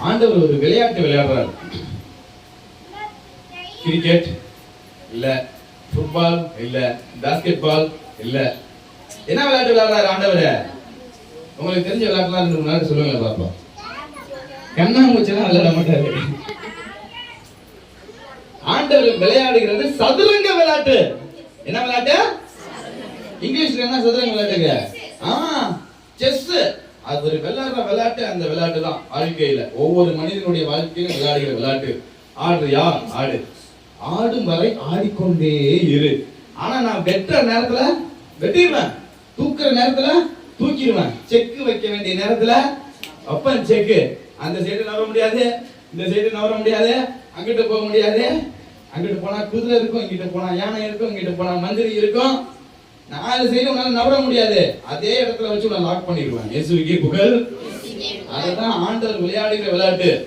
ஆண்டவர் ஒரு விளையாட்டு விளையாடுறாரு. கிரிக்கெட் இல்ல ஃபுட்பால் இல்ல பாஸ்கெட் பால் இல்ல. என்ன விளையாட்டு விளையாடுறாரு ஆண்டவர்? உங்களுக்கு தெரிஞ்ச விளையாட்டுலாம் ரெண்டு மூணு நாள் சொல்லுங்க பாப்போம் கண்ணாமூச்செல்லாம் விளையாட மாட்டாரு ஆண்டவர் விளையாடுகிறது சதுரங்க விளையாட்டு. என்ன விளையாட்டு? இங்கிலீஷ்ல என்ன சதுரங்க விளையாட்டுங்க? ஆ செஸ் அது ஒரு விளையாடுற விளையாட்டு அந்த விளையாட்டு தான் வாழ்க்கையில ஒவ்வொரு மனிதனுடைய வாழ்க்கையிலும் விளையாடுகிற விளையாட்டு. ஆடுறியா ஆடு. ஆடும் வரை ஆடிக்கொண்டே இரு. ஆனா நான் வெட்டுற நேரத்துல வெட்டிடுவேன். தூக்குற நேரத்துல தூக்கிடுவேன். செக்கு வைக்க வேண்டிய நேரத்துல வைப்பேன் செக்கு. அந்த சைடு நவர முடியாது. இந்த சைடு நவர முடியாது. அங்கிட்டு போக முடியாது. அங்கிட்டு போனா குதிரை இருக்கும் இங்கிட்ட போனா யானை இருக்கும் இங்கிட்ட போனா மந்திரி இருக்கும். நாலு சைடு உன்னால நவர முடியாது. அதே இடத்துல வச்சு நான் லாக் பண்ணிடுவேன். இயேசுவுக்கே புகழ். அதுதான் ஆண்டவர் விளையாடுகிற விளையாட்டு.